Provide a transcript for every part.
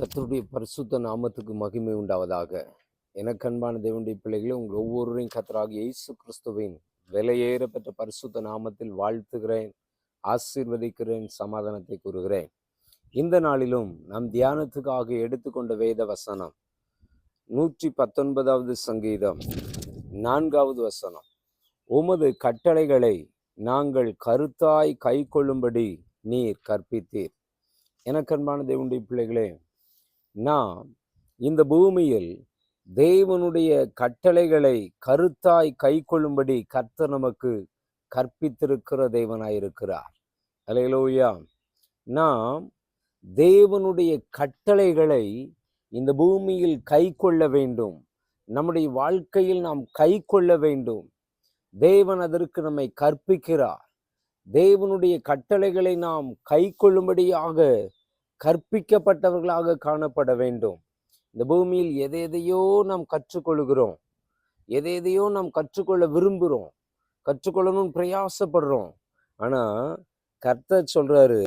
கத்தருடைய பரிசுத்த நாமத்துக்கு மகிமை உண்டாவதாக. எனக்கு அன்பான தேவனுடைய பிள்ளைகளே உங்கள் ஒவ்வொருவரையும் கத்தராக இயேசு கிறிஸ்துவின் விலையேற பெற்ற பரிசுத்த நாமத்தில் வாழ்த்துகிறேன் ஆசீர்வதிக்கிறேன் சமாதானத்தை கூறுகிறேன். இந்த நாளிலும் நம் தியானத்துக்காக எடுத்துக்கொண்ட வேத வசனம் நூற்றி பத்தொன்பதாவது சங்கீதம் நான்காவது வசனம். உமது கட்டளைகளை நாங்கள் கருத்தாய் கை கொள்ளும்படி நீர் கற்பித்தீர். எனக்கன்பான தேவனுடைய பிள்ளைகளே நாம் இந்த பூமியில் தேவனுடைய கட்டளைகளை கருத்தாய் கை கொள்ளும்படி கர்த்தர் நமக்கு கற்பித்திருக்கிற தேவனாயிருக்கிறார். அலையலோயா நாம் தேவனுடைய கட்டளைகளை இந்த பூமியில் கை கொள்ள வேண்டும். நம்முடைய வாழ்க்கையில் நாம் கை கொள்ள வேண்டும். தேவன் அதற்கு நம்மை கற்பிக்கிறார். தேவனுடைய கட்டளைகளை நாம் கை கொள்ளும்படியாக கற்பிக்கப்பட்டவர்களாக காணப்பட வேண்டும். இந்த பூமியில் எதை எதையோ நாம் கற்றுக்கொள்கிறோம். எதை எதையோ நாம் கற்றுக்கொள்ள விரும்புகிறோம். கற்றுக்கொள்ளணும்னு பிரயாசப்படுறோம். ஆனால் கர்த்தர் சொல்கிறாரு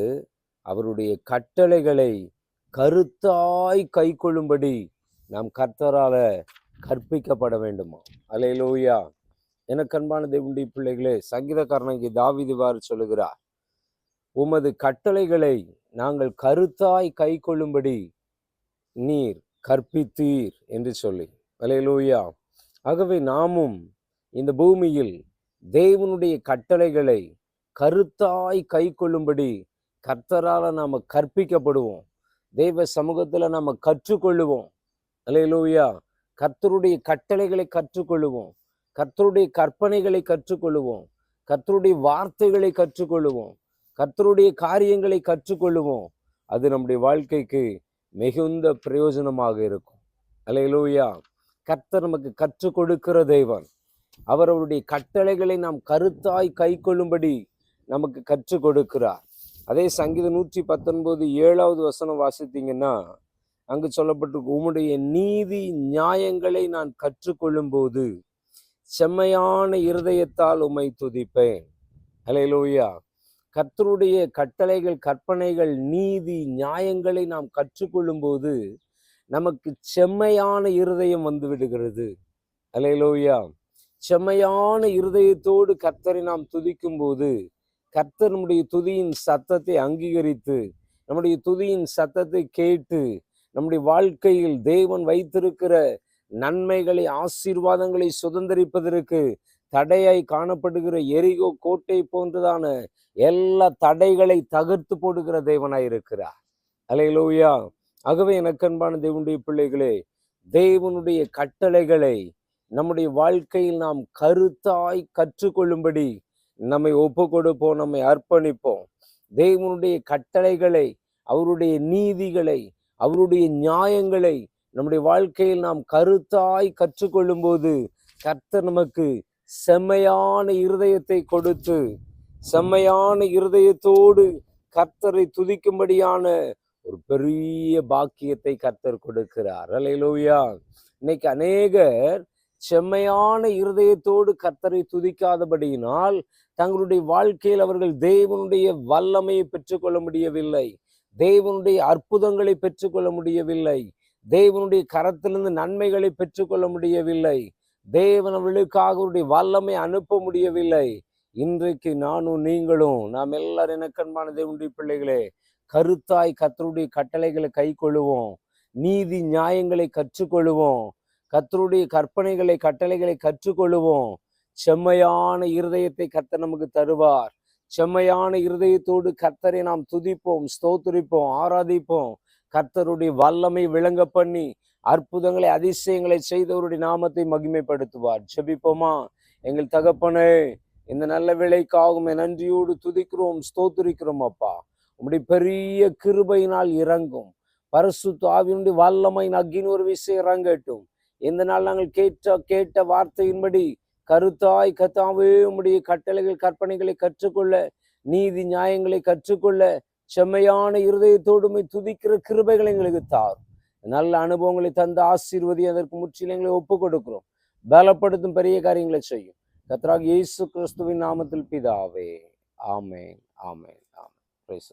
அவருடைய கட்டளைகளை கருத்தாய் கை கொள்ளும்படி நாம் கர்த்தரால் கற்பிக்கப்பட வேண்டுமா? அலையிலோயா எனக்கு அன்பான தேவண்டி பிள்ளைகளே சங்கீதக்காரனுக்கு தாவிதிவாறு சொல்லுகிறார். உமது கட்டளைகளை நாங்கள் கருத்தாய் கை கொள்ளும்படி நீர் கற்பித்தீர் என்று சொல்லி. அலையலூயா. ஆகவே நாமும் இந்த பூமியில் தேவனுடைய கட்டளைகளை கருத்தாய் கை கொள்ளும்படி கர்த்தரால் நாம் கற்பிக்கப்படுவோம். தெய்வ சமூகத்தில் நாம் கற்றுக்கொள்ளுவோம். அலையலூயா. கர்த்தருடைய கட்டளைகளை கற்றுக்கொள்ளுவோம். கர்த்தருடைய கற்பனைகளை கற்றுக்கொள்ளுவோம். கர்த்தருடைய வார்த்தைகளை கற்றுக்கொள்ளுவோம். கர்த்தருடைய காரியங்களை கற்றுக்கொள்ளுவோம் அது நம்முடைய வாழ்க்கைக்கு மிகுந்த பிரயோஜனமாக இருக்கும். அலையலூயா கர்த்தர் நமக்கு கற்றுக் கொடுக்கிற தெய்வன் அவர் அவருடைய கட்டளைகளை நாம் கருத்தாய் கை கொள்ளும்படி நமக்கு கற்றுக் கொடுக்கிறார் அதே சங்கீத நூற்றி பத்தொன்பது ஏழாவது வசனம் வாசித்தீங்கன்னா அங்கு சொல்லப்பட்டிருக்கு உம்முடைய நீதி நியாயங்களை நான் கற்றுக்கொள்ளும் போது செம்மையான இருதயத்தால் உமை துதிப்பேன். அலையலூயா கர்த்தருடைய கட்டளைகள் கற்பனைகள் நீதி நியாயங்களை நாம் கற்றுக்கொள்ளும் போது நமக்கு செம்மையான இருதயம் வந்து விடுகிறது. அலையலோயா செம்மையான இருதயத்தோடு கர்த்தரை நாம் துதிக்கும் போது கர்த்தர் நம்முடைய துதியின் சத்தத்தை அங்கீகரித்து நம்முடைய துதியின் சத்தத்தை கேட்டு நம்முடைய வாழ்க்கையில் தேவன் வைத்திருக்கிற நன்மைகளை ஆசீர்வாதங்களை சுதந்திரிப்பதற்கு தடையாய் காணப்படுகிற எரிகோ கோட்டை போன்றதான எல்லா தடைகளை தகர்த்து போடுகிற தேவனாய் இருக்கிறார். அலையிலோயா ஆகவே எனக்கன்பான தேவனுடைய பிள்ளைகளே தேவனுடைய கட்டளைகளை நம்முடைய வாழ்க்கையில் நாம் கருத்தாய் கற்றுக்கொள்ளும்படி நம்மை ஒப்பு கொடுப்போம் நம்மை அர்ப்பணிப்போம். தேவனுடைய கட்டளைகளை அவருடைய நீதிகளை அவருடைய நியாயங்களை நம்முடைய வாழ்க்கையில் நாம் கருத்தாய் கற்றுக்கொள்ளும் போது கர்த்தர் நமக்கு செம்மையான இருதயத்தை கொடுத்து செம்மையான இருதயத்தோடு கர்த்தரை துதிக்கும்படியான ஒரு பெரிய பாக்கியத்தை கர்த்தர் கொடுக்கிறார். அலையிலோயா இன்னைக்கு அநேகர் செம்மையான இருதயத்தோடு கர்த்தரை துதிக்காதபடியினால் தங்களுடைய வாழ்க்கையில் அவர்கள் தேவனுடைய வல்லமையை பெற்றுக்கொள்ள முடியவில்லை. தேவனுடைய அற்புதங்களை பெற்றுக்கொள்ள முடியவில்லை. தேவனுடைய கரத்திலிருந்து நன்மைகளை பெற்றுக்கொள்ள முடியவில்லை. தேவன் அவர்களுக்காக அவருடைய வல்லமை அனுப்ப முடியவில்லை. இன்றைக்கு நானும் நீங்களும் நாம் எல்லாரும் இணக்கன்மான தேவனுடைய பிள்ளைகளே கருத்தாய் கத்தருடைய கட்டளைகளை கை கொள்ளுவோம் நீதி நியாயங்களை கற்றுக்கொள்வோம் கத்தருடைய கற்பனைகளை கட்டளைகளை கற்றுக்கொள்வோம் செம்மையான இருதயத்தை கத்தர் நமக்கு தருவார். செம்மையான இருதயத்தோடு கர்த்தரை நாம் துதிப்போம் ஸ்தோத்திரிப்போம் ஆராதிப்போம். கர்த்தருடைய வல்லமை விளங்க பண்ணி அற்புதங்களை அதிசயங்களை செய்தவருடைய நாமத்தை மகிமைப்படுத்துவார். ஜெபிப்போமா? எங்கள் தகப்பனே இந்த நல்ல விலைக்காகுமே நன்றியோடு துதிக்கிறோம் ஸ்தோத்திரிக்கிறோம் அப்பா. உம்முடைய பெரிய கிருபையினால் இறங்கும். பரிசுத்த தாவினுடைய வல்லமையின் நக்கின் ஒரு விஷயம் இறங்கட்டும். இந்த நாள் நாங்கள் கேட்ட கேட்ட வார்த்தையின்படி கருத்தாய் கத்தாவே உம்முடைய கட்டளைகள் கற்பனைகளை கற்றுக்கொள்ள நீதி நியாயங்களை கற்றுக்கொள்ள செம்மையான இருதயத்தோடுமை துதிக்கிற கிருபைகளை எங்களுக்கு தார் நல்ல அனுபவங்களை தந்த ஆசீர்வதி அதற்கு முற்றிலும் எங்களை ஒப்பு கொடுக்கிறோம் பலப்படுத்தும் பெரிய காரியங்களை செய்யும். கத்ராக் இயேசு கிறிஸ்துவின் நாமத்தில் பிதாவே. ஆமேன் ஆமேன் ஆமேன். பிரைஸ்